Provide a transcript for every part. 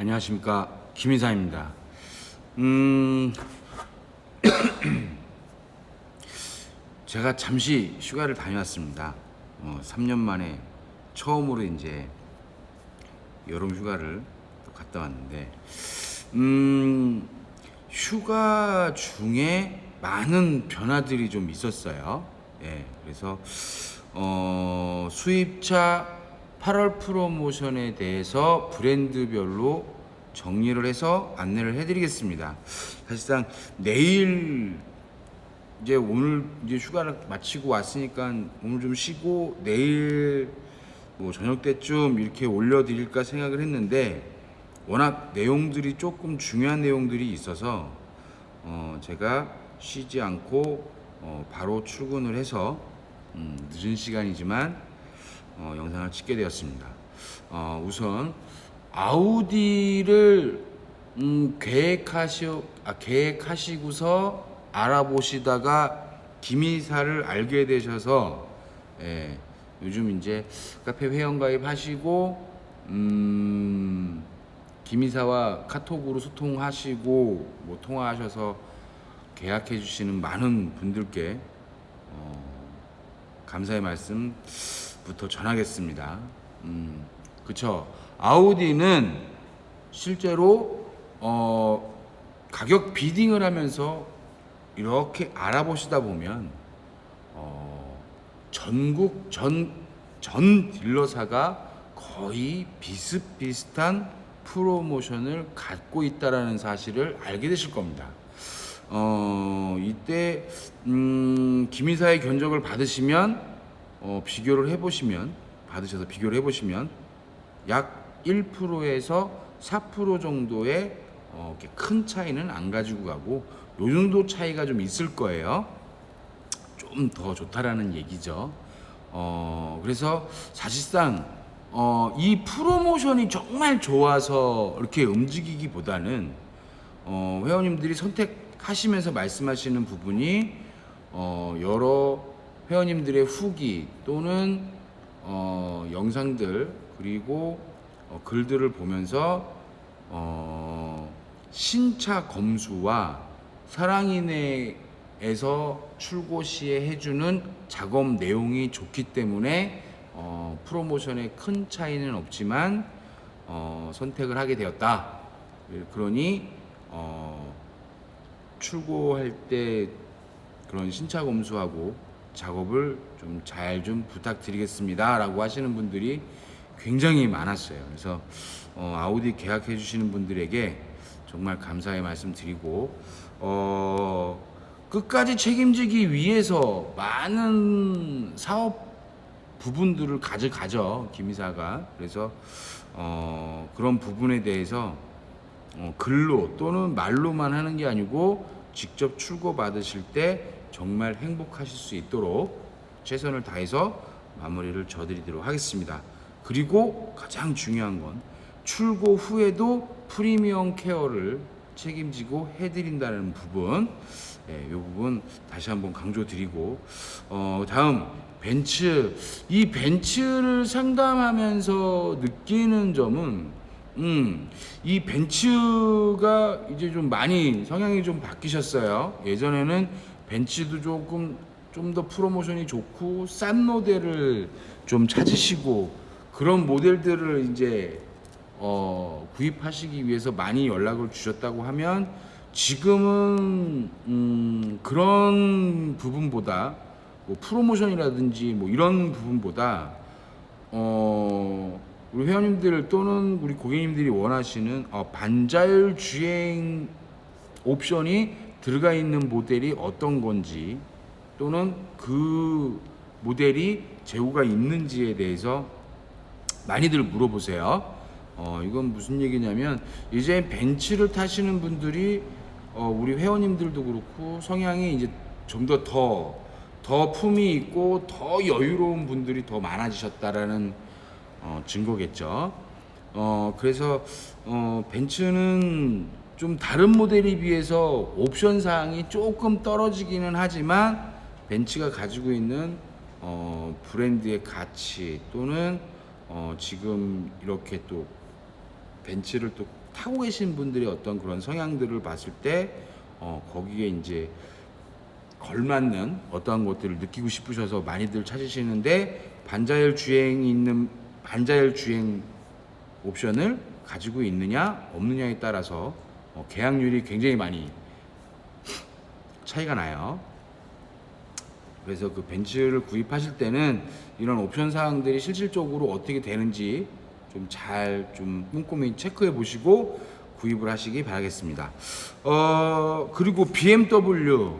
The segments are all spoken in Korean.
안녕하십니까 김인사입니다. 음 제가 잠시 휴가를 다녀왔습니다. 어, 3년 만에 처음으로 이제 여름 휴가를 또 갔다 왔는데 음 휴가 중에 많은 변화들이 좀 있었어요. 예, 그래서 어, 수입차 8월 프로모션에 대해서 브랜드별로 정리를 해서 안내를 해드리겠습니다. 사실상 내일 이제 오늘 이제 휴가를 마치고 왔으니까 오늘 좀 쉬고 내일 뭐 저녁 때쯤 이렇게 올려드릴까 생각을 했는데 워낙 내용들이 조금 중요한 내용들이 있어서 어 제가 쉬지 않고 어 바로 출근을 해서 음 늦은 시간이지만 어 영상을 찍게 되었습니다. 어 우선 아우디를 음 계획하시 아 계획하시고서 알아보시다가 김이사를 알게 되셔서 예, 요즘 이제 카페 회원 가입 하시고 음, 김이사와 카톡으로 소통하시고 뭐 통화하셔서 계약해 주시는 많은 분들께 어, 감사의 말씀 부터 전하겠습니다. 음, 그쵸. 아우디는 실제로 어, 가격 비딩을 하면서 이렇게 알아보시다 보면 어, 전국 전, 전 딜러사가 거의 비슷비슷한 프로모션을 갖고 있다라는 사실을 알게 되실 겁니다. 어, 이때 음, 김이사의 견적을 받으시면 어, 비교를 해보시면 받으셔서 비교를 해보시면 약 1%에서 4% 정도의 어, 이렇게 큰 차이는 안 가지고 가고 요 정도 차이가 좀 있을 거예요. 좀 더 좋다라는 얘기죠. 어, 그래서 사실상 어, 이 프로모션이 정말 좋아서 이렇게 움직이기보다는 어, 회원님들이 선택하시면서 말씀하시는 부분이 어, 여러 회원님들의 후기 또는 어, 영상들 그리고 어, 글들을 보면서 어, 신차 검수와 사랑인회에서 출고 시에 해주는 작업 내용이 좋기 때문에 어, 프로모션에 큰 차이는 없지만 어, 선택을 하게 되었다. 그러니 어, 출고할 때 그런 신차 검수하고 작업을 좀잘좀 부탁드리겠습니다라고 하시는 분들이 굉장히 많았어요. 그래서 어, 아우디 계약해 주시는 분들에게 정말 감사의 말씀 드리고 어, 끝까지 책임지기 위해서 많은 사업 부분들을 가져가죠 김이사가 그래서 어, 그런 부분에 대해서 어, 글로 또는 말로만 하는 게 아니고 직접 출고 받으실 때 정말 행복하실 수 있도록 최선을 다해서 마무리를 져드리도록 하겠습니다. 그리고 가장 중요한 건 출고 후에도 프리미엄 케어를 책임지고 해드린다는 부분, 예, 이 부분 다시 한번 강조드리고 어, 다음 벤츠 이 벤츠를 상담하면서 느끼는 점은 음, 이 벤츠가 이제 좀 많이 성향이 좀 바뀌셨어요. 예전에는 벤츠도 조금 좀 더 프로모션이 좋고 싼 모델을 좀 찾으시고 그런 모델들을 이제 어, 구입하시기 위해서 많이 연락을 주셨다고 하면 지금은 음, 그런 부분보다 뭐 프로모션이라든지 뭐 이런 부분보다 어, 우리 회원님들 또는 우리 고객님들이 원하시는 어, 반자율 주행 옵션이 들어가 있는 모델이 어떤 건지 또는 그 모델이 재고가 있는지에 대해서 많이들 물어보세요. 어, 이건 무슨 얘기냐면 이제 벤츠를 타시는 분들이 어, 우리 회원님들도 그렇고 성향이 이제 좀 더 더 더 품이 있고 더 여유로운 분들이 더 많아지셨다라는 어, 증거겠죠. 어, 그래서 어, 벤츠는 좀 다른 모델에 비해서 옵션 사항이 조금 떨어지기는 하지만 벤츠가 가지고 있는 어, 브랜드의 가치 또는 어, 지금 이렇게 또 벤츠를 또 타고 계신 분들의 어떤 그런 성향들을 봤을 때 어, 거기에 이제 걸맞는 어떠한 것들을 느끼고 싶으셔서 많이들 찾으시는데 반자율 주행이 있는 반자율 주행 옵션을 가지고 있느냐 없느냐에 따라서 어, 계약률이 굉장히 많이 차이가 나요. 그래서 그 벤츠를 구입하실 때는 이런 옵션 사항들이 실질적으로 어떻게 되는지 좀잘좀 꼼꼼히 체크해 보시고 구입을 하시기 바라겠습니다. 어 그리고 BMW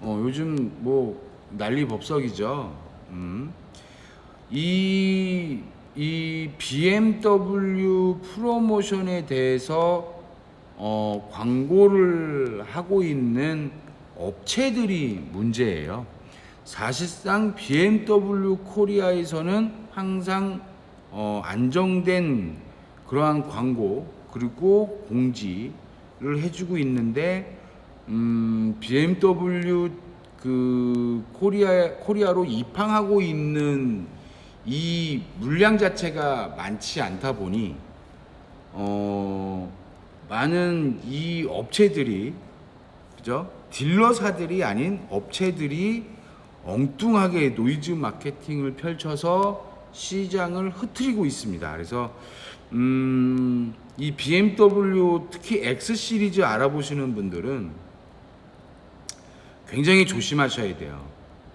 어 요즘 뭐 난리 법석이죠. 음. 이, 이 BMW 프로모션에 대해서 어, 광고를 하고 있는 업체들이 문제예요. 사실상 BMW 코리아에서는 항상 어, 안정된 그러한 광고 그리고 공지를 해주고 있는데 음, BMW 그 코리아 코리아로 입항하고 있는 이 물량 자체가 많지 않다 보니 어 많은 이 업체들이 그죠 딜러사들이 아닌 업체들이 엉뚱하게 노이즈 마케팅을 펼쳐서 시장을 흐트리고 있습니다. 그래서 음, 이 BMW 특히 X 시리즈 알아보시는 분들은 굉장히 조심하셔야 돼요.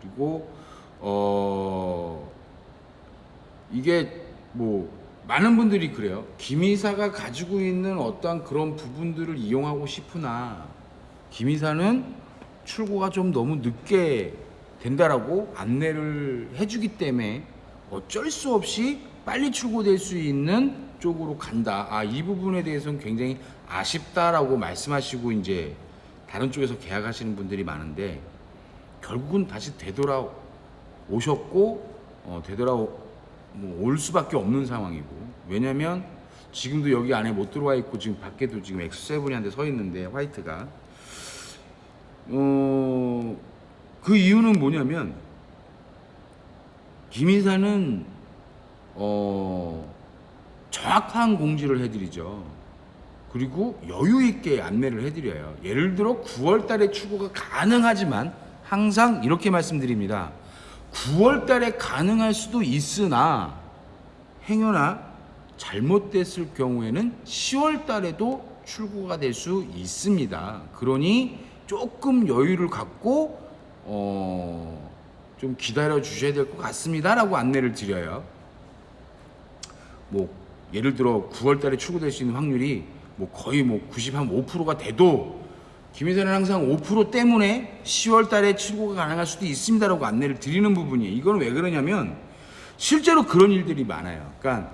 그리고 어 이게 뭐 많은 분들이 그래요. 김이사가 가지고 있는 어떠한 그런 부분들을 이용하고 싶으나 김이사는 출고가 좀 너무 늦게 된다라고 안내를 해주기 때문에 어쩔 수 없이 빨리 출고될 수 있는 쪽으로 간다. 아, 이 부분에 대해서는 굉장히 아쉽다라고 말씀하시고 이제 다른 쪽에서 계약하시는 분들이 많은데 결국은 다시 되돌아 오셨고 어, 되돌아 뭐 올 수밖에 없는 상황이고 왜냐면 지금도 여기 안에 못 들어와 있고 지금 밖에도 지금 X7이 한 대 서 있는데 화이트가 어, 그 이유는 뭐냐면 김이사는 어, 정확한 공지를 해드리죠. 그리고 여유 있게 안내를 해드려요. 예를 들어 9월 달에 출고가 가능하지만 항상 이렇게 말씀드립니다. 9월 달에 가능할 수도 있으나 행여나 잘못됐을 경우에는 10월 달에도 출고가 될 수 있습니다. 그러니 조금 여유를 갖고 어, 좀 기다려 주셔야 될 것 같습니다라고 안내를 드려요. 뭐 예를 들어 9월 달에 출고될 수 있는 확률이 뭐 거의 뭐 95%가 돼도 김희선은 항상 5% 때문에 10월 달에 출고가 가능할 수도 있습니다라고 안내를 드리는 부분이에요. 이건 왜 그러냐면 실제로 그런 일들이 많아요. 그러니까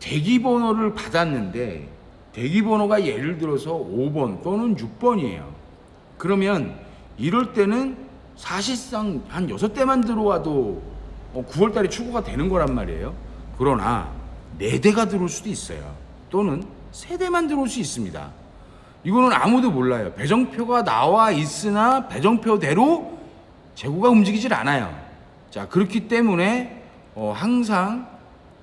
대기 번호를 받았는데 대기 번호가 예를 들어서 5번 또는 6번이에요. 그러면 이럴 때는 사실상 한 6대만 들어와도 9월 달에 출고가 되는 거란 말이에요. 그러나 4대가 들어올 수도 있어요. 또는 3대만 들어올 수 있습니다. 이거는 아무도 몰라요. 배정표가 나와 있으나 배정표대로 재고가 움직이질 않아요. 자, 그렇기 때문에 어, 항상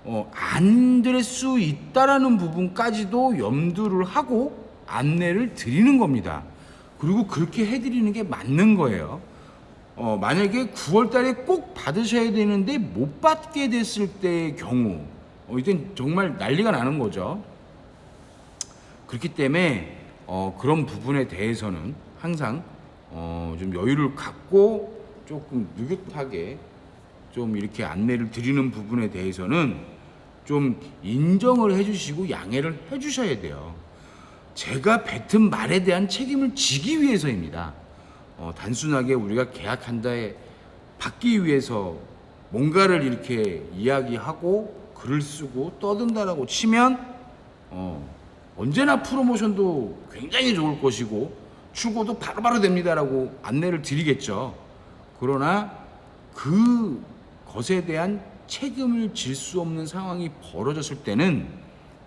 어, 안 될 수 있다라는 부분까지도 염두를 하고 안내를 드리는 겁니다. 그리고 그렇게 해드리는 게 맞는 거예요. 어, 만약에 9월 달에 꼭 받으셔야 되는데 못 받게 됐을 때의 경우, 어, 이땐 정말 난리가 나는 거죠. 그렇기 때문에 어, 그런 부분에 대해서는 항상 어, 좀 여유를 갖고 조금 느긋하게 좀 이렇게 안내를 드리는 부분에 대해서는 좀 인정을 해주시고 양해를 해주셔야 돼요. 제가 뱉은 말에 대한 책임을 지기 위해서입니다. 어, 단순하게 우리가 계약한다에 받기 위해서 뭔가를 이렇게 이야기하고 글을 쓰고 떠든다라고 치면 어, 언제나 프로모션도 굉장히 좋을 것이고 출고도 바로바로 됩니다라고 안내를 드리겠죠. 그러나 그 것에 대한 책임을 질 수 없는 상황이 벌어졌을 때는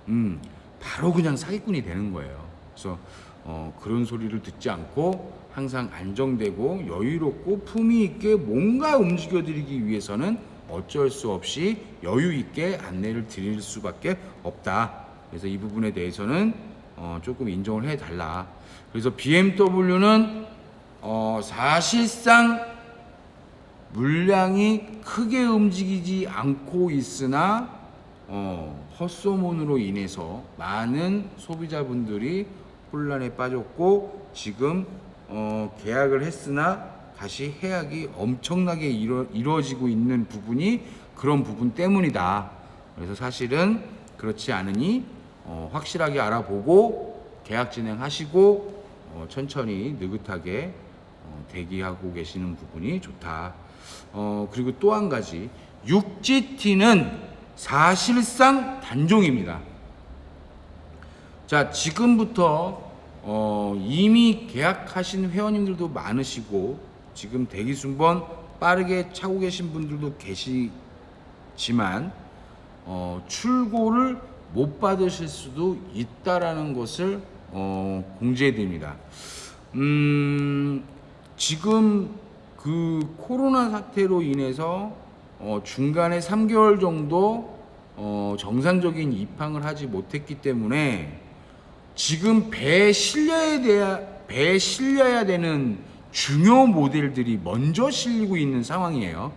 음, 바로 그냥 사기꾼이 되는 거예요. 그래서 어, 그런 소리를 듣지 않고 항상 안정되고 여유롭고 품위 있게 뭔가 움직여드리기 위해서는 어쩔 수 없이 여유 있게 안내를 드릴 수밖에 없다. 그래서 이 부분에 대해서는 어, 조금 인정을 해달라. 그래서 BMW는 어, 사실상 물량이 크게 움직이지 않고 있으나 어, 헛소문으로 인해서 많은 소비자분들이 혼란에 빠졌고 지금 어, 계약을 했으나 다시 해약이 엄청나게 이루, 이루어지고 있는 부분이 그런 부분 때문이다. 그래서 사실은 그렇지 않으니 어, 확실하게 알아보고 계약 진행하시고 어, 천천히 느긋하게 어, 대기하고 계시는 부분이 좋다. 어, 그리고 또 한 가지 6GT는 사실상 단종입니다. 자, 지금부터 어, 이미 계약하신 회원님들도 많으시고 지금 대기 순번 빠르게 차고 계신 분들도 계시지만 어, 출고를 못 받으실 수도 있다라는 것을 어, 공지해 드립니다. 음, 지금 그 코로나 사태로 인해서 어, 중간에 3개월 정도 어, 정상적인 입항을 하지 못했기 때문에 지금 배에 실려야 돼야 배에 실려야 되는 중요 모델들이 먼저 실리고 있는 상황이에요.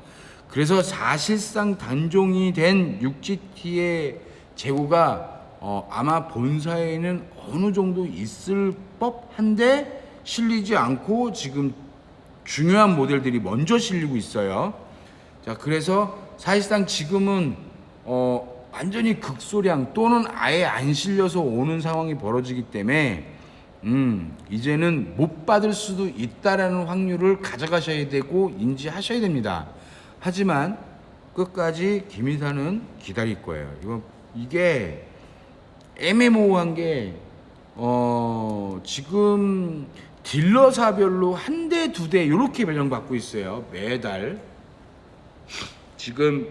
그래서 사실상 단종이 된 6GT의 재고가 어, 아마 본사에는 어느 정도 있을 법한데 실리지 않고 지금 중요한 모델들이 먼저 실리고 있어요. 자, 그래서 사실상 지금은 어, 완전히 극소량 또는 아예 안 실려서 오는 상황이 벌어지기 때문에 음, 이제는 못 받을 수도 있다라는 확률을 가져가셔야 되고 인지하셔야 됩니다. 하지만 끝까지 김희사는 기다릴 거예요. 이거 이게 애매모호한 게 어, 지금 딜러사별로 한 대, 두 대 이렇게 배정받고 있어요. 매달. 지금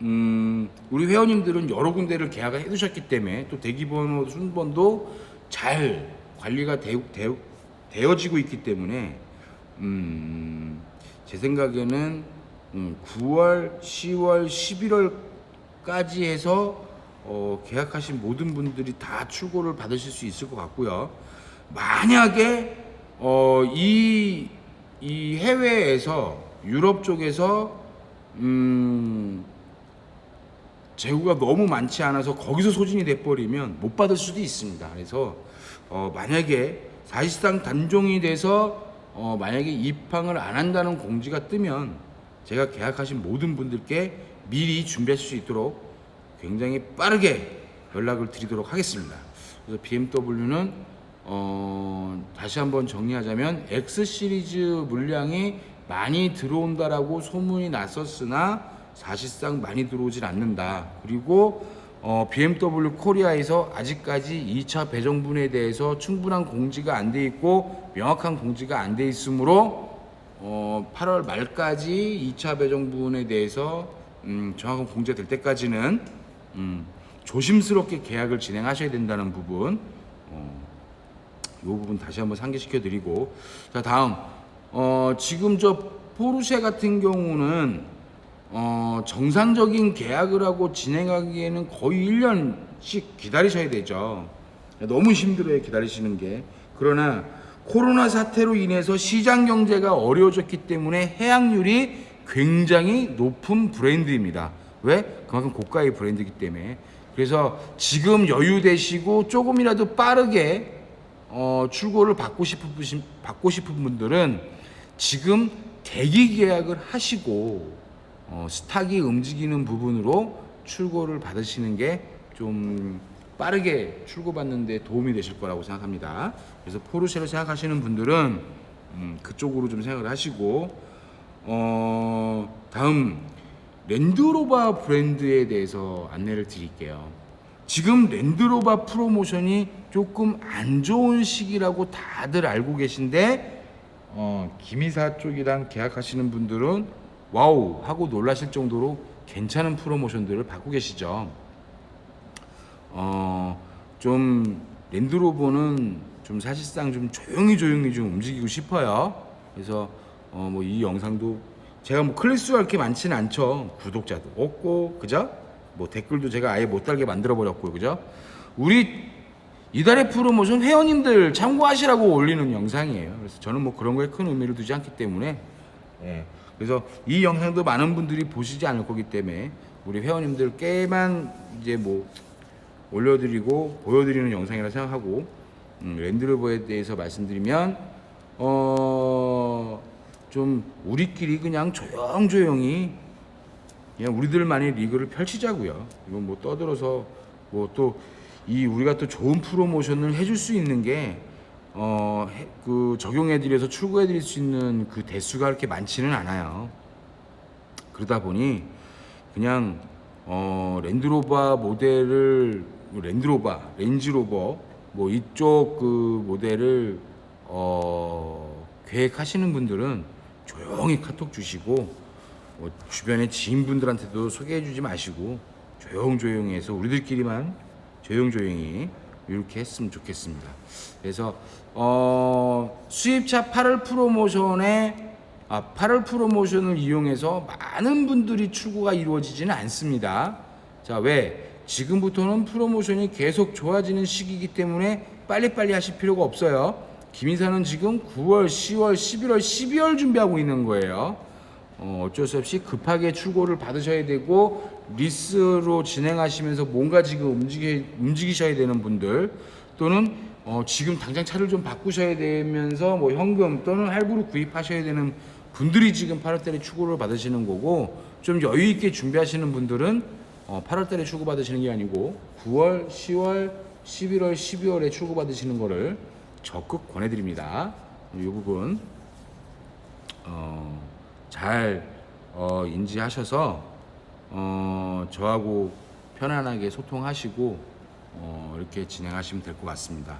음, 우리 회원님들은 여러 군데를 계약을 해 두셨기 때문에 또 대기번호 순번도 잘 관리가 되, 되, 되어지고 있기 때문에 음, 제 생각에는 음, 9월, 10월, 11월 까지 해서 어, 계약하신 모든 분들이 다 출고를 받으실 수 있을 것 같고요. 만약에 어, 이, 이 해외에서 유럽 쪽에서 음, 재고가 너무 많지 않아서 거기서 소진이 돼버리면 못 받을 수도 있습니다. 그래서 어, 만약에 사실상 단종이 돼서 어, 만약에 입항을 안 한다는 공지가 뜨면 제가 계약하신 모든 분들께 미리 준비하실 수 있도록 굉장히 빠르게 연락을 드리도록 하겠습니다. 그래서 BMW는 어, 다시 한번 정리하자면 X 시리즈 물량이 많이 들어온다라고 소문이 났었으나 사실상 많이 들어오질 않는다. 그리고 어, BMW 코리아에서 아직까지 2차 배정분에 대해서 충분한 공지가 안 돼 있고 명확한 공지가 안 돼 있으므로 어, 8월 말까지 2차 배정분에 대해서 음, 정확한 공지가 될 때까지는 음, 조심스럽게 계약을 진행하셔야 된다는 부분 어, 이 부분 다시 한번 상기시켜 드리고 자 다음 어, 지금 저 포르쉐 같은 경우는 어, 정상적인 계약을 하고 진행하기에는 거의 1년씩 기다리셔야 되죠. 너무 힘들어요, 기다리시는 게. 그러나 코로나 사태로 인해서 시장 경제가 어려워졌기 때문에 해약률이 굉장히 높은 브랜드입니다. 왜? 그만큼 고가의 브랜드이기 때문에. 그래서 지금 여유 되시고 조금이라도 빠르게 어, 출고를 받고 싶으신 받고 싶은 분들은 지금 대기 계약을 하시고 어, 스탁이 움직이는 부분으로 출고를 받으시는 게 좀 빠르게 출고받는데 도움이 되실 거라고 생각합니다. 그래서 포르쉐를 생각하시는 분들은 음, 그쪽으로 좀 생각을 하시고 어, 다음 랜드로버 브랜드에 대해서 안내를 드릴게요. 지금 랜드로버 프로모션이 조금 안 좋은 시기라고 다들 알고 계신데 어, 김이사 쪽이랑 계약하시는 분들은 와우 하고 놀라실 정도로 괜찮은 프로모션들을 받고 계시죠. 어, 좀 랜드로버는 좀 사실상 좀 조용히 조용히 좀 움직이고 싶어요. 그래서 어, 뭐 이 영상도 제가 뭐 클래스가 이렇게 많지는 않죠. 구독자도 없고 그죠? 뭐 댓글도 제가 아예 못 달게 만들어 버렸고요. 그죠? 우리 이달의 프로모션 회원님들 참고하시라고 올리는 영상이에요. 그래서 저는 뭐 그런 거에 큰 의미를 두지 않기 때문에 예. 그래서 이 영상도 많은 분들이 보시지 않을 거기 때문에 우리 회원님들께만 이제 뭐 올려드리고 보여드리는 영상이라 생각하고 음, 랜드로버에 대해서 말씀드리면 어 좀 우리끼리 그냥 조용조용히 그냥 우리들만의 리그를 펼치자고요. 이건 뭐 떠들어서 뭐 또 이 우리가 또 좋은 프로모션을 해줄 수 있는 게 어, 해- 그 적용해드려서 출고해드릴 수 있는 그 대수가 그렇게 많지는 않아요. 그러다 보니 그냥 어, 랜드로버 모델을 랜드로버, 렌즈로버 뭐 이쪽 그 모델을 어, 계획하시는 분들은 조용히 카톡 주시고 뭐 주변의 지인분들한테도 소개해주지 마시고 조용조용히 해서 우리들끼리만 조용조용히 이렇게 했으면 좋겠습니다. 그래서 어, 수입차 8월 프로모션에 아, 8월 프로모션을 이용해서 많은 분들이 출고가 이루어지지는 않습니다. 자, 왜? 지금부터는 프로모션이 계속 좋아지는 시기이기 때문에 빨리빨리 하실 필요가 없어요. 김이사는 지금 9월, 10월, 11월, 12월 준비하고 있는 거예요. 어, 어쩔 수 없이 급하게 출고를 받으셔야 되고 리스로 진행하시면서 뭔가 지금 움직이, 움직이셔야 되는 분들 또는 어, 지금 당장 차를 좀 바꾸셔야 되면서 뭐 현금 또는 할부로 구입하셔야 되는 분들이 지금 8월달에 출고를 받으시는 거고 좀 여유 있게 준비하시는 분들은 어, 8월달에 출고 받으시는 게 아니고 9월, 10월, 11월, 12월에 출고 받으시는 거를 적극 권해드립니다. 이 부분 어, 잘 어, 인지하셔서 어, 저하고 편안하게 소통하시고 어, 이렇게 진행하시면 될 것 같습니다.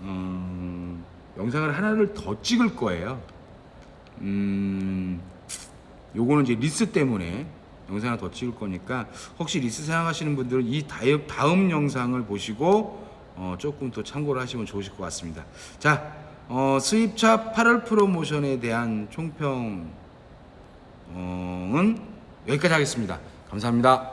음, 영상을 하나를 더 찍을 거예요. 음, 요거는 이제 리스 때문에 영상을 더 찍을 거니까 혹시 리스 사용하시는 분들은 이 다음 영상을 보시고 어, 조금 더 참고를 하시면 좋으실 것 같습니다. 자, 어, 수입차 8월 프로모션에 대한 총평은 여기까지 하겠습니다. 감사합니다.